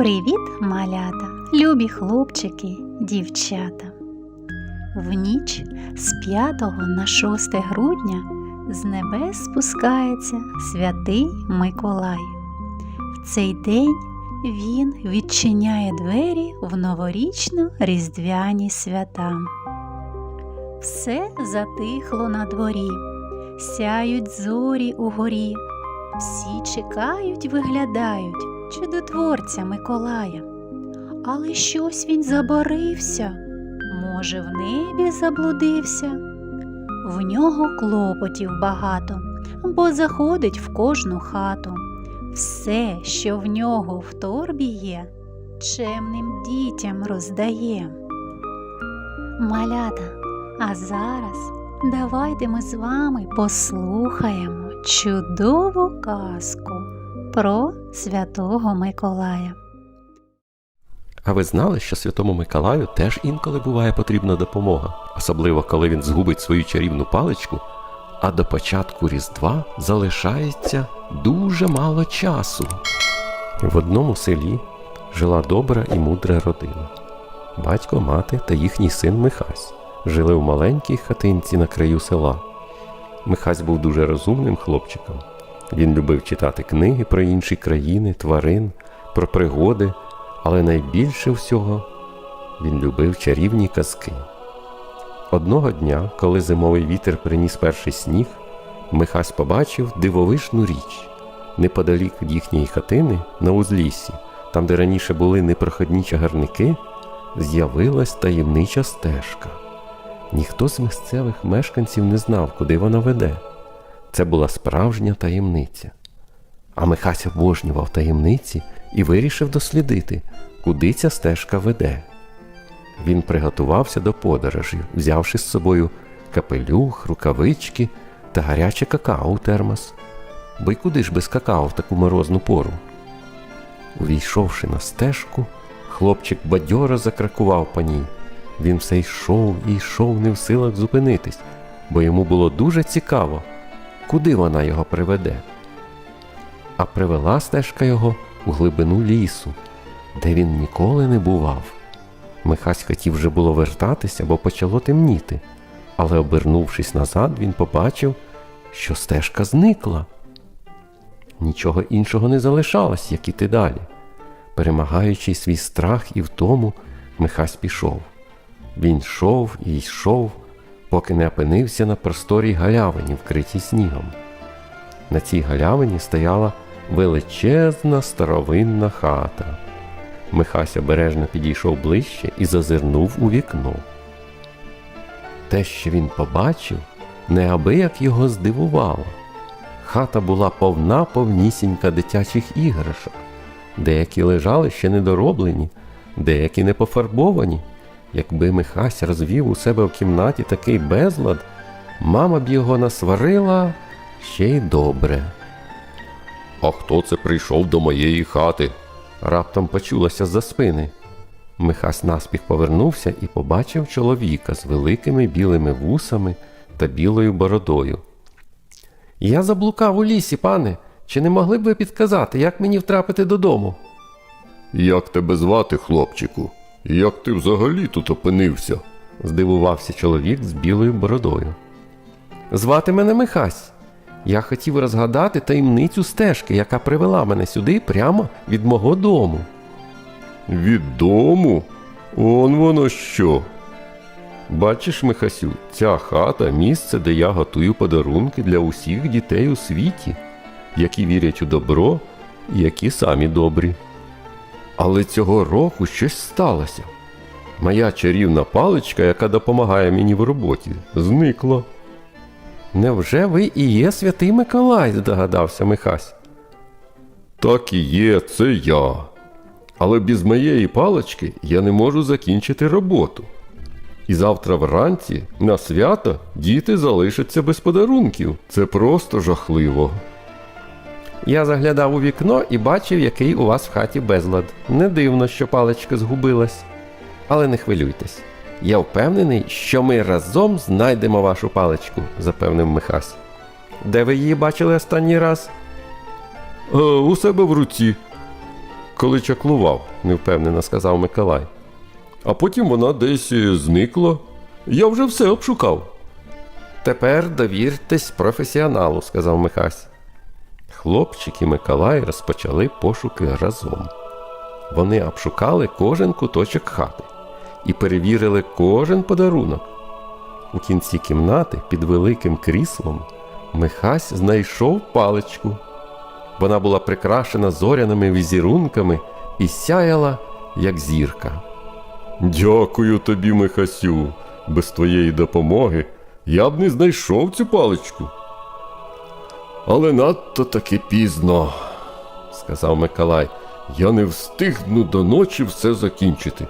Привіт, малята, любі хлопчики, дівчата. В ніч з 5 на 6 грудня з небес спускається святий Миколай. В цей день він відчиняє двері в новорічно-різдвяні свята. Все затихло на дворі, сяють зорі угорі, всі чекають, виглядають чудотворця Миколая. Але щось він забарився, може, в небі заблудився. В нього клопотів багато, бо заходить в кожну хату. Все, що в нього в торбі є, чемним дітям роздає. Малята, а зараз давайте ми з вами послухаємо чудову казку про Святого Миколая. А ви знали, що Святому Миколаю теж інколи буває потрібна допомога, особливо коли він згубить свою чарівну паличку, а до початку Різдва залишається дуже мало часу. В одному селі жила добра і мудра родина. Батько, мати та їхній син Михась жили в маленькій хатинці на краю села. Михась був дуже розумним хлопчиком. Він любив читати книги про інші країни, тварин, про пригоди, але найбільше всього він любив чарівні казки. Одного дня, коли зимовий вітер приніс перший сніг, Михась побачив дивовижну річ. Неподалік від їхньої хатини, на узліссі, там, де раніше були непроходні чагарники, з'явилась таємнича стежка. Ніхто з місцевих мешканців не знав, куди вона веде. Це була справжня таємниця. А Михась обожнював таємниці і вирішив дослідити, куди ця стежка веде. Він приготувався до подорожі, взявши з собою капелюх, рукавички та гаряче какао у термос. Бо й куди ж без какао в таку морозну пору? Увійшовши на стежку, хлопчик бадьоро закракував по ній. Він все йшов і йшов не в силах зупинитись, бо йому було дуже цікаво, куди вона його приведе. А привела стежка його у глибину лісу, де він ніколи не бував. Михась хотів вже було вертатися, бо почало темніти, але, обернувшись назад, він побачив, що стежка зникла. Нічого іншого не залишалось, як іти далі. Перемагаючи свій страх і втому, Михась пішов. Він йшов і йшов, поки не опинився на просторій галявині, вкритій снігом. На цій галявині стояла величезна старовинна хата. Михась обережно підійшов ближче і зазирнув у вікно. Те, що він побачив, неабияк його здивувало. Хата була повна повнісінька дитячих іграшок. Деякі лежали ще недороблені, деякі не пофарбовані. Якби Михась розвів у себе в кімнаті такий безлад, мама б його насварила ще й добре. А хто це прийшов до моєї хати? раптом почулося з-за спини. Михась наспіх повернувся і побачив чоловіка з великими білими вусами та білою бородою. Я заблукав у лісі, пане. Чи не могли б ви підказати, як мені втрапити додому? Як тебе звати, хлопчику? Як ти взагалі тут опинився? здивувався чоловік з білою бородою. Звати мене Михась. Я хотів розгадати таємницю стежки, яка привела мене сюди прямо від мого дому. Від дому? Он воно що? Бачиш, Михасю, ця хата місце, де я готую подарунки для усіх дітей у світі, які вірять у добро і які самі добрі. Але цього року щось сталося. Моя чарівна паличка, яка допомагає мені в роботі, зникла. Невже ви і є святий Миколай? здогадався Михась. Так і є, це я. Але без моєї палички я не можу закінчити роботу. І завтра вранці на свято діти залишаться без подарунків. Це просто жахливо. Я заглядав у вікно і бачив, який у вас в хаті безлад. Не дивно, що паличка згубилась. Але не хвилюйтесь. Я впевнений, що ми разом знайдемо вашу паличку, запевнив Михась. Де ви її бачили останній раз? А, у себе в руці. коли чаклував, невпевнено сказав Миколай. А потім вона десь е, зникла. Я вже все обшукав. Тепер довіртесь професіоналу, сказав Михась. Хлопчик і Миколай розпочали пошуки разом. Вони обшукали кожен куточок хати і перевірили кожен подарунок. У кінці кімнати під великим кріслом Михась знайшов паличку. Вона була прикрашена зоряними візерунками і сяяла, як зірка. Дякую тобі, Михасю. Без твоєї допомоги я б не знайшов цю паличку. Але надто таки пізно, сказав Миколай. я не встигну до ночі все закінчити.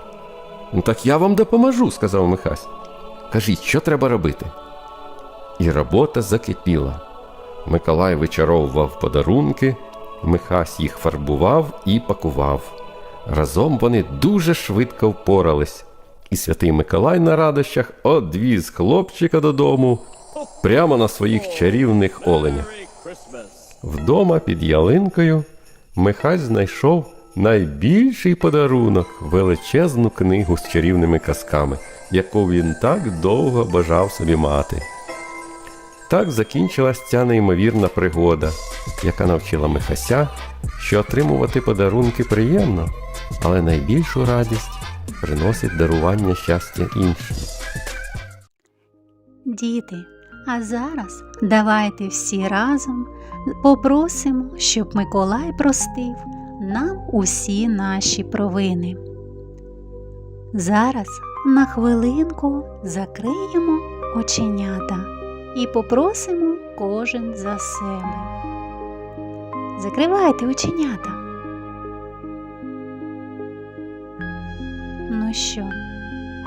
Ну так я вам допоможу, сказав Михась. Кажіть, що треба робити? І робота закипіла. Миколай вичаровував подарунки, Михась їх фарбував і пакував. Разом вони дуже швидко впорались, і святий Миколай на радощах одвіз хлопчика додому прямо на своїх чарівних оленях. Вдома під ялинкою Михась знайшов найбільший подарунок величезну книгу з чарівними казками, яку він так довго бажав собі мати. Так закінчилась ця неймовірна пригода, яка навчила Михася, що отримувати подарунки приємно, але найбільшу радість приносить дарування щастя іншим. Діти, а зараз давайте всі разом попросимо, щоб Миколай простив нам усі наші провини. Зараз на хвилинку закриємо оченята і попросимо кожен за себе. Закривайте оченята. Ну що,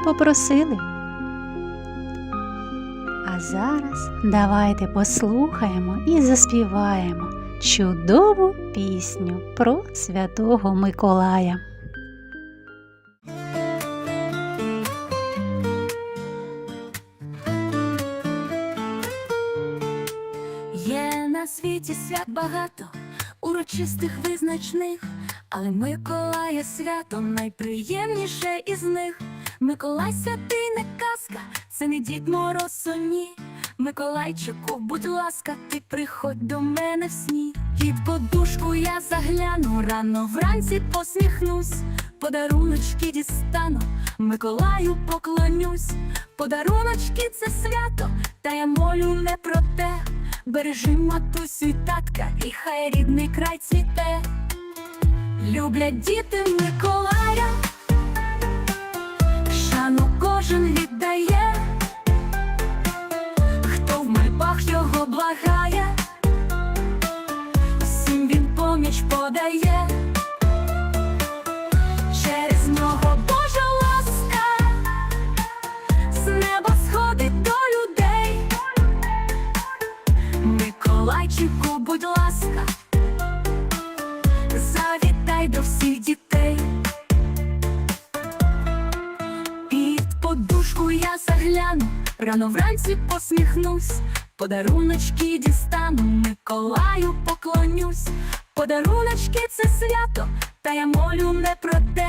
попросили? Зараз давайте послухаємо і заспіваємо чудову пісню про святого Миколая. Є на світі свят багато, урочистих визначних, але Миколая свято найприємніше із них. Миколай святий не казка, це не дід Мороз у ні. Миколайчику, будь ласка, ти приходь до мене в сні. Під подушку я загляну, рано вранці посміхнусь, подаруночки дістану, Миколаю поклонюсь. Подаруночки це свято, та я молю не про те. Бережи матусю й татка, і хай рідний край цвіте. Люблять діти Миколая, шану кожен віддає, рано вранці посміхнусь, подаруночки дістану, Миколаю поклонюсь. Подаруночки це свято, та я молю не про те.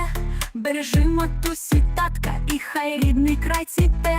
Бережи матусі, татка, і хай рідний край цвіте.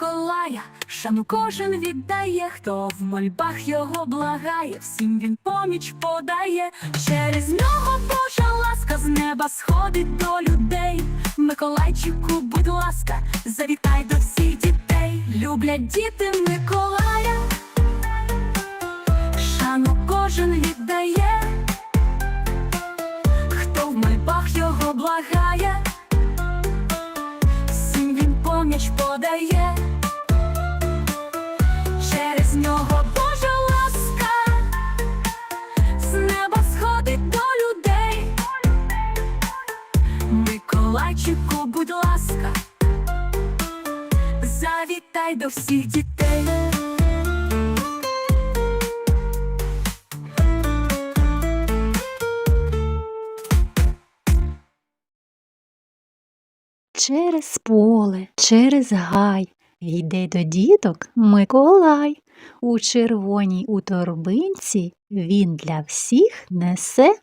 Миколая, шану кожен віддає, хто в мольбах його благає, всім він поміч подає, через нього Божа ласка з неба сходить до людей. Миколайчику, будь ласка, завітай до всіх дітей. Люблять діти Миколая, шану кожен віддає, хто в мольбах його благає. Всім він поміч подає, будь ласка, завітай до всіх дітей. Через поле, через гай йде до діток Миколай. У червоній у торбинці він для всіх несе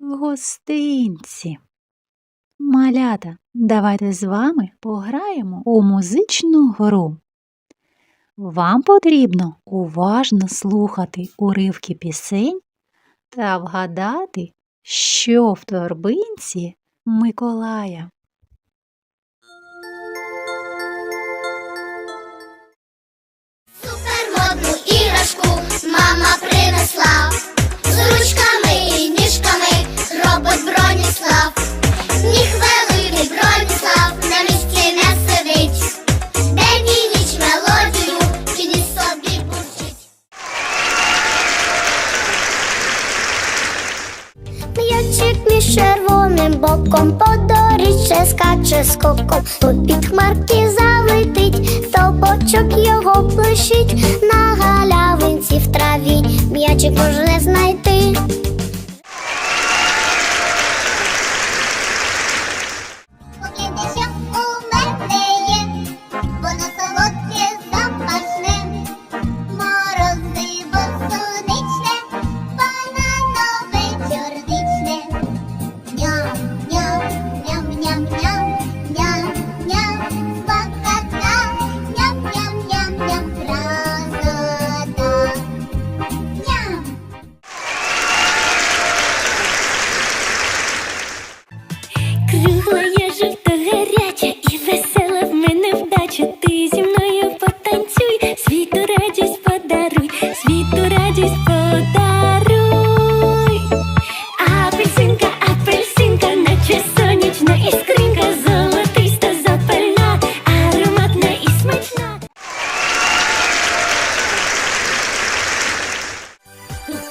гостинці. Малята, давайте з вами пограємо у музичну гру. Вам потрібно уважно слухати уривки пісень та вгадати, що в торбинці Миколая. Супермодну іграшку мама принесла з ручками боком по доріжче скаче скоком, під хмарки залетить, тобочок його плещить, на галявинці в траві м'ячик можна знайти.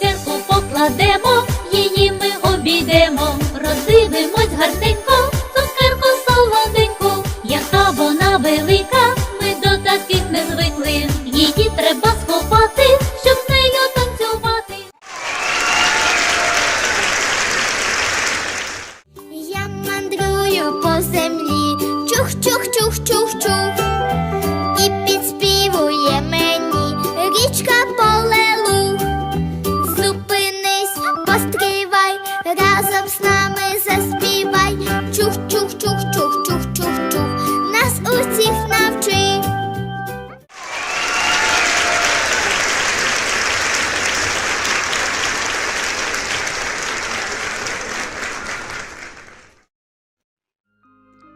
Цукерку покладемо, її ми обійдемо, роздивимось гарненько, цукерку солоденьку, яка вона велика, Чух, чух, чух, чух, чух, чух, чух. Нас усіх навчи.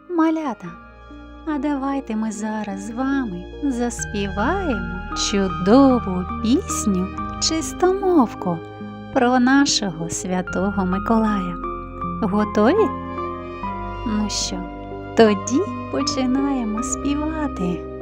Малята, а давайте ми зараз з вами заспіваємо чудову пісню чистомовку про нашого святого Миколая. Готові? Ну що, тоді починаємо співати.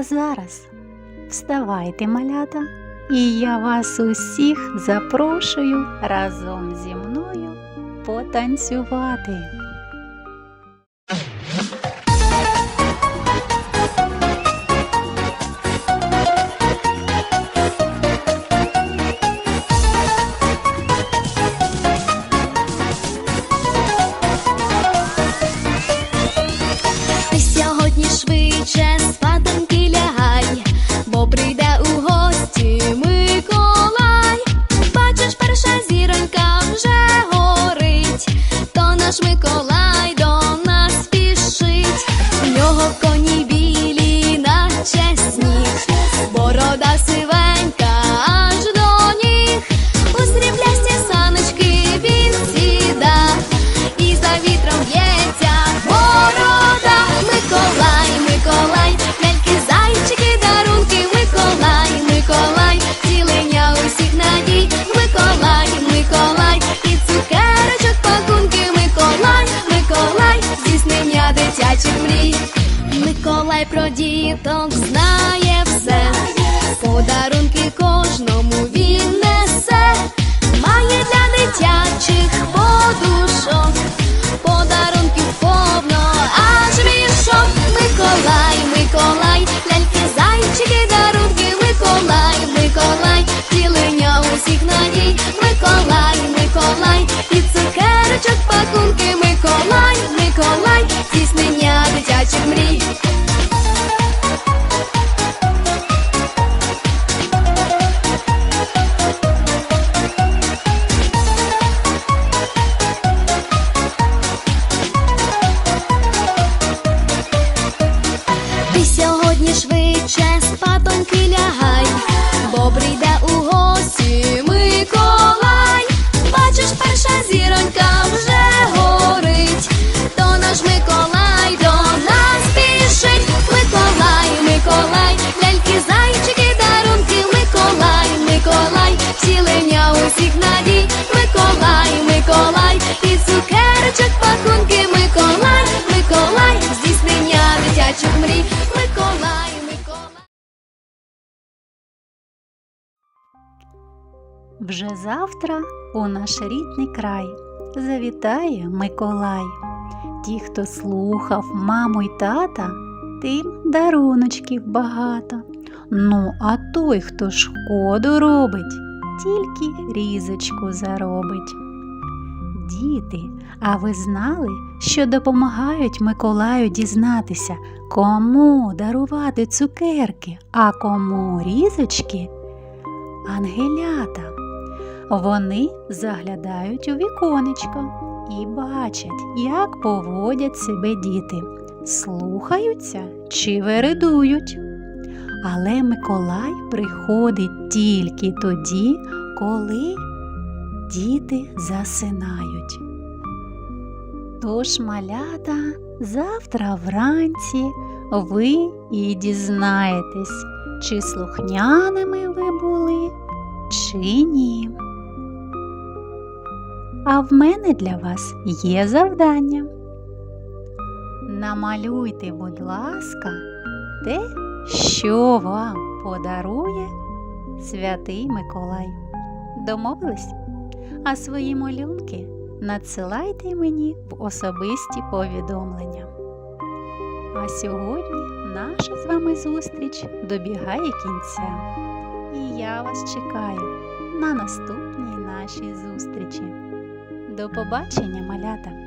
А зараз вставайте, малята, і я вас усіх запрошую разом зі мною потанцювати. Про діток знає все, подарунки кожному мрій, Миколай, Миколай. Вже завтра у наш рідний край завітає Миколай. Ті, хто слухав маму й тата, тим даруночків багато. Ну, а той, хто шкоду робить, тільки різочку заробить. Діти, а ви знали, що допомагають Миколаю дізнатися, кому дарувати цукерки, а кому різочки? Ангелята. Вони заглядають у віконечко і бачать, як поводять себе діти, слухаються чи вередують. Але Миколай приходить тільки тоді, коли діти засинають. Тож, малята, завтра вранці ви і дізнаєтесь, чи слухняними ви були, чи ні. А в мене для вас є завдання. Намалюйте, будь ласка, те, що вам подарує святий Миколай. Домовились? А свої малюнки надсилайте мені в особисті повідомлення. А сьогодні наша з вами зустріч добігає кінця. І я вас чекаю на наступній нашій зустрічі. До побачення, малята!